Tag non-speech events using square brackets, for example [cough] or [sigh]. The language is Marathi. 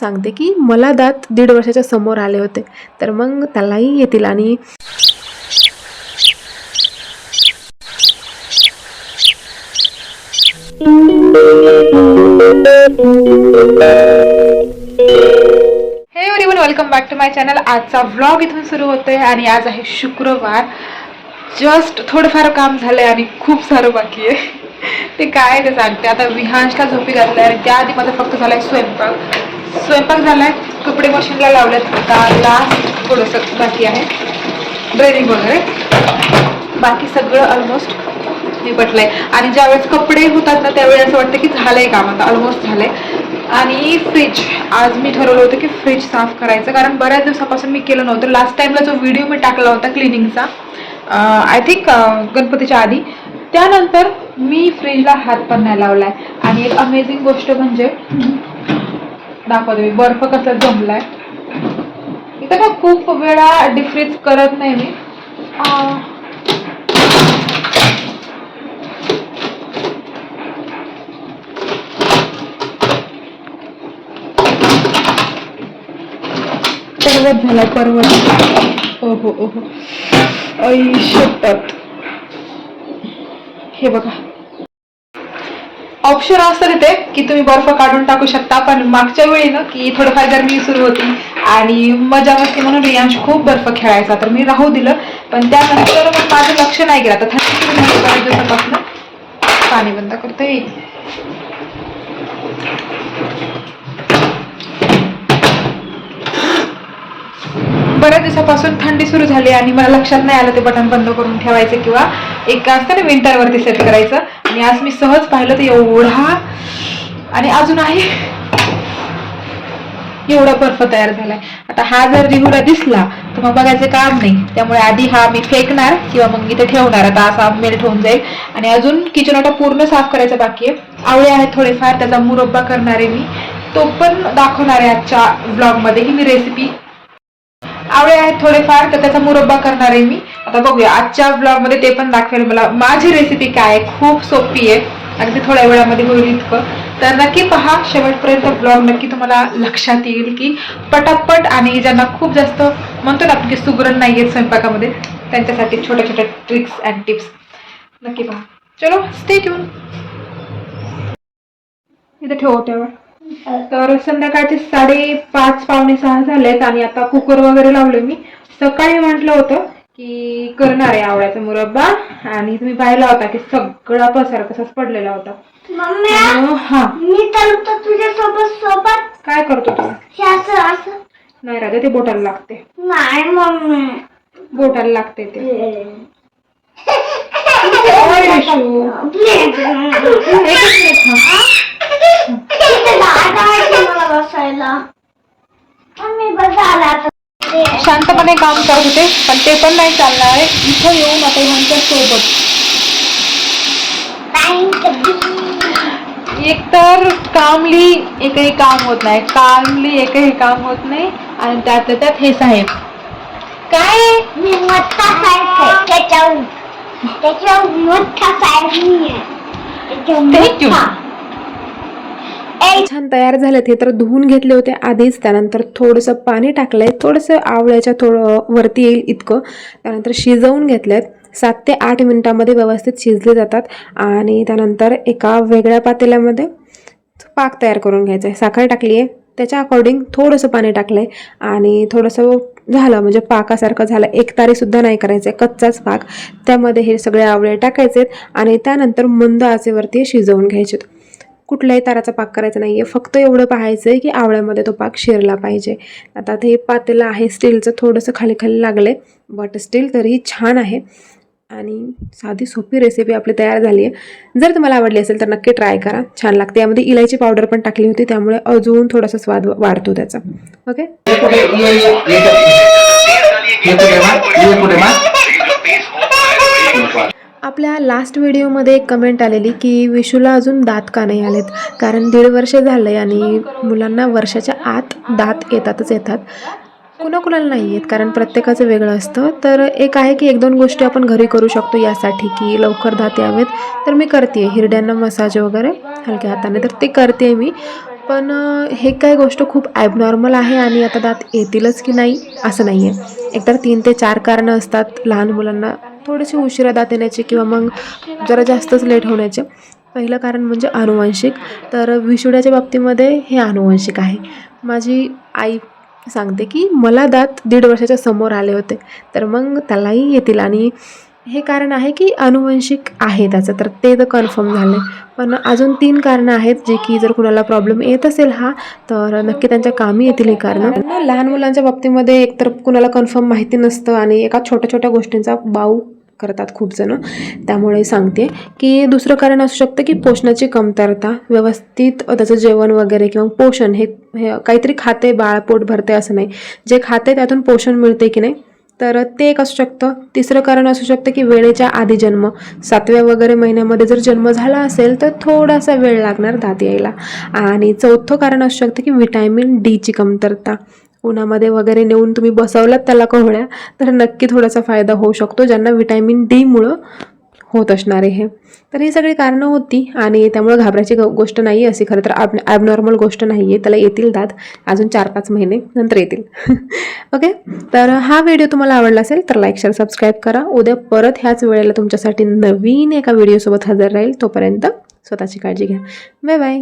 सांगते की मला दात दीड वर्षाच्या समोर आले होते. तर मग त्यालाही येतील आणि हे everyone welcome back to my channel आजचा व्लॉग इथून सुरू होतोय आणि आज आहे शुक्रवार. जस्ट थोडंफार काम झालंय आणि खूप सारं बाकी आहे. ते काय ते सांगते. आता विहांशला झोपी घातलाय आणि त्याआधी माझा फक्त झालाय स्वयंपाक. स्वयंपाक झालाय. कपडे मशीनला लावलेत. आता लास्ट थोडंसं बाकी आहे. ड्रेनिंग वगैरे. बाकी सगळं ऑलमोस्ट निपटलंय. आणि ज्यावेळेस कपडे होतात ना त्यावेळेस असं वाटतं की झालंय काम. आता ऑलमोस्ट झालंय. आणि फ्रीज आज मी ठरवलं होतं की फ्रीज साफ करायचं. कारण बऱ्याच दिवसापासून मी केलं नव्हतं. लास्ट टाइमला जो व्हिडिओ मी टाकला होता क्लिनिंगचा आय थिंक गणपतीच्या आधी. त्यानंतर मी फ्रीजला हात पण नाही लावलाय. आणि एक अमेझिंग गोष्ट म्हणजे दाखवते मी. बर्फ कसा जमलाय. इथं का खूप वेळा डिफ्रीज करत नाही मी. पर्वत झाला पर्वत ओहो ओहो. ऐ शपथ हे बघा. ऑप्शन असतं तिथे की तुम्ही बर्फ काढून टाकू शकता. पण मागच्या वेळी ना की थोडंफार गरमी सुरू होती आणि मजा मस्ती म्हणून रियांश खूप बर्फ खेळायचा. तर मी राहू दिलं. पण त्यानंतर मग माझं लक्ष नाही गेलं. आता थंडी सुरू दिवसापासून पाणी बंद करता येईल बऱ्याच दिवसापासून थंडी सुरू झाली आणि मला लक्षात नाही आलं ते बटन बंद करून ठेवायचं किंवा एक असतं ना विंटरवरती सेट करायचं. आणि आज मी सहज पाहिलं तर एवढा आणि अजून आहे. एवढा बर्फ तयार झालाय. आता हा जर रिहूला दिसला तर मग बघायचं काम नाही. त्यामुळे आधी हा मी फेकणार किंवा मग इथे ठेवणार. आता असा मेल्ट होऊन जाईल. आणि अजून किचन आता पूर्ण साफ करायचा बाकी आहे. आवळे आहेत थोडेफार त्याचा मुरब्बा करणार आहे मी. तो पण दाखवणार आहे आजच्या ब्लॉगमध्ये ही मी रेसिपी आवळे आहेत थोडेफार तर त्याचा मुरब्बा करणार आहे मी. आता बघूया आजच्या ब्लॉगमध्ये ते पण दाखवेल मला. माझी रेसिपी काय आहे? खूप सोपी आहे. अगदी थोड्या वेळामध्ये होईल इतकं. तर नक्की पहा शेवटपर्यंत ब्लॉग नक्की तुम्हाला लक्षात येईल की पटापट आणि ज्यांना खूप जास्त म्हणतो ना की सुगरण नाही आहेत स्वयंपाकामध्ये त्यांच्यासाठी छोट्या छोट्या ट्रिक्स अँड टिप्स नक्की पहा. चलो स्टे ट्यून इथे ठेवू तेव्हा तर संध्याकाळचे साडेपाच पावणे सहा झालेत आणि आता कुकर वगैरे लावले मी. सकाळी म्हटलं होतं की करणार आहे आवळ्याचा मुरब्बा. आणि तुम्ही पाहिला होता की सगळा पसार कसाच पडलेला होता. हा. मी चालतो तुझ्या सोबत काय करतो तू असं असं. नाही राजा ते बोटाला लागते. नाही मम्मी. बोटाला लागते ते. प्लीज. शांतपणे काम करत होते पण ते पण नाही चालणार आहे. इथं येऊन आता ह्यांच्या सोबत you. एकतर कामली एकही काम होत नाही. कामली एकही काम होत नाही. आणि त्यातल्या त्यात हे साहेब. काय? मी मोठा साहेब त्याच्यावर मोठा साहेब मी आहे त्याच्यावर Thank you. मोठा. छान तयार झालेत हे तर धुवून घेतले होते आधीच. त्यानंतर थोडंसं पाणी टाकलं आहे थोडंसं आवळ्याच्या थोडं वरती येईल इतकं. त्यानंतर शिजवून घेतलेत. सात ते आठ मिनटामध्ये व्यवस्थित शिजले जातात. आणि त्यानंतर एका वेगळ्या पातेल्यामध्ये पाक तयार करून घ्यायचा आहे साखर टाकली आहे. त्याच्या अकॉर्डिंग थोडंसं पाणी टाकलं आहे आणि थोडंसं झालं म्हणजे पाकासारखं झालं. एक तारीसुद्धा नाही करायचं आहे कच्चाच पाक. त्यामध्ये हे सगळे आवळे टाकायचे आणि त्यानंतर मंद आचेवरती शिजवून घ्यायचे कुठल्याही ताराचा पाक करायचा नाही आहे फक्त एवढं पाहायचं आहे की आवळ्यामध्ये तो पाक शिरला पाहिजे आता ते पातेलं आहे स्टीलचं थोडंसं खाली खाली लागलं आहे बट स्टील तरीही छान आहे आणि साधी सोपी रेसिपी आपली तयार झाली आहे जर तुम्हाला आवडली असेल तर नक्की ट्राय करा छान लागते यामध्ये इलायची पावडर पण टाकली होती त्यामुळे अजून थोडासा स्वाद वाढतो त्याचा ओके आपल्या लास्ट व्हिडिओमध्ये एक कमेंट आलेली की विशूला अजून दात का नाही आलेत? कारण दीड वर्ष झालं आहे आणि मुलांना वर्षाच्या आत दात येतातच येतात. कुणाकुणाला नाही आहेत कारण प्रत्येकाचं वेगळं असतं. तर एक आहे की एक दोन गोष्टी आपण घरी करू शकतो यासाठी की लवकर दात यावेत. तर मी करते हिरड्यांना मसाज वगैरे हलक्या हाताने तर ते करते मी. पण हे काय गोष्ट खूप ॲबनॉर्मल आहे आणि आता दात येतीलच की नाही असं नाही आहे एकतर तीन ते चार कारणं असतात लहान मुलांना थोडेसे उशिरा दात येण्याचे किंवा मग जरा जास्तच लेट होण्याचे. पहिलं कारण म्हणजे अनुवांशिक. तर विशुड्याच्या बाबतीमध्ये हे अनुवांशिक आहे. माझी आई सांगते की मला दात दीड वर्षाच्या समोर आले होते. तर मग त्यालाही येतील. आणि हे कारण आहे की अनुवंशिक आहे त्याचं. तर ते तर कन्फर्म झालं आहे पण अजून तीन कारणं आहेत जे की जर कुणाला प्रॉब्लेम येत असेल हा तर नक्की त्यांच्या कामी येतील ही कारणं. लहान मुलांच्या बाबतीमध्ये एकतर कुणाला कन्फर्म माहिती नसतं आणि एका छोट्या छोट्या गोष्टींचा बाऊ करतात खूप जण. त्यामुळे सांगते की दुसरं कारण असू शकतं की पोषणाची कमतरता व्यवस्थित त्याचं जेवण वगैरे किंवा पोषण हे हे काहीतरी खाते बाळ पोट भरते असं नाही. जे खाते त्यातून पोषण मिळते की नाही तर ते एक असू शकतं. तिसरं कारण असू शकतं की वेळेच्या आधी जन्म. सातव्या वगैरे महिन्यामध्ये जर जन्म झाला असेल तर थोडासा वेळ लागणार दात यायला. आणि चौथं कारण असू शकतं की विटॅमिन डीची कमतरता. उन्हामध्ये वगैरे नेऊन तुम्ही बसवलात त्याला कवळ्या तर नक्की थोडासा फायदा होऊ शकतो ज्यांना व्हिटॅमिन डीमुळं होत असणार आहे. हे तर ही सगळी कारणं होती आणि त्यामुळं घाबरायची गोष्ट नाही आहे अशी खरं तर ॲब ॲबनॉर्मल गोष्ट नाही आहे त्याला येतील दात अजून चार पाच महिने नंतर येतील. [laughs] ओके तर हा व्हिडिओ तुम्हाला आवडला असेल तर लाईक शेअर सबस्क्राईब करा. उद्या परत ह्याच वेळेला तुमच्यासाठी नवीन एका व्हिडिओसोबत हजर राहील तोपर्यंत स्वतःची काळजी घ्या. Bye bye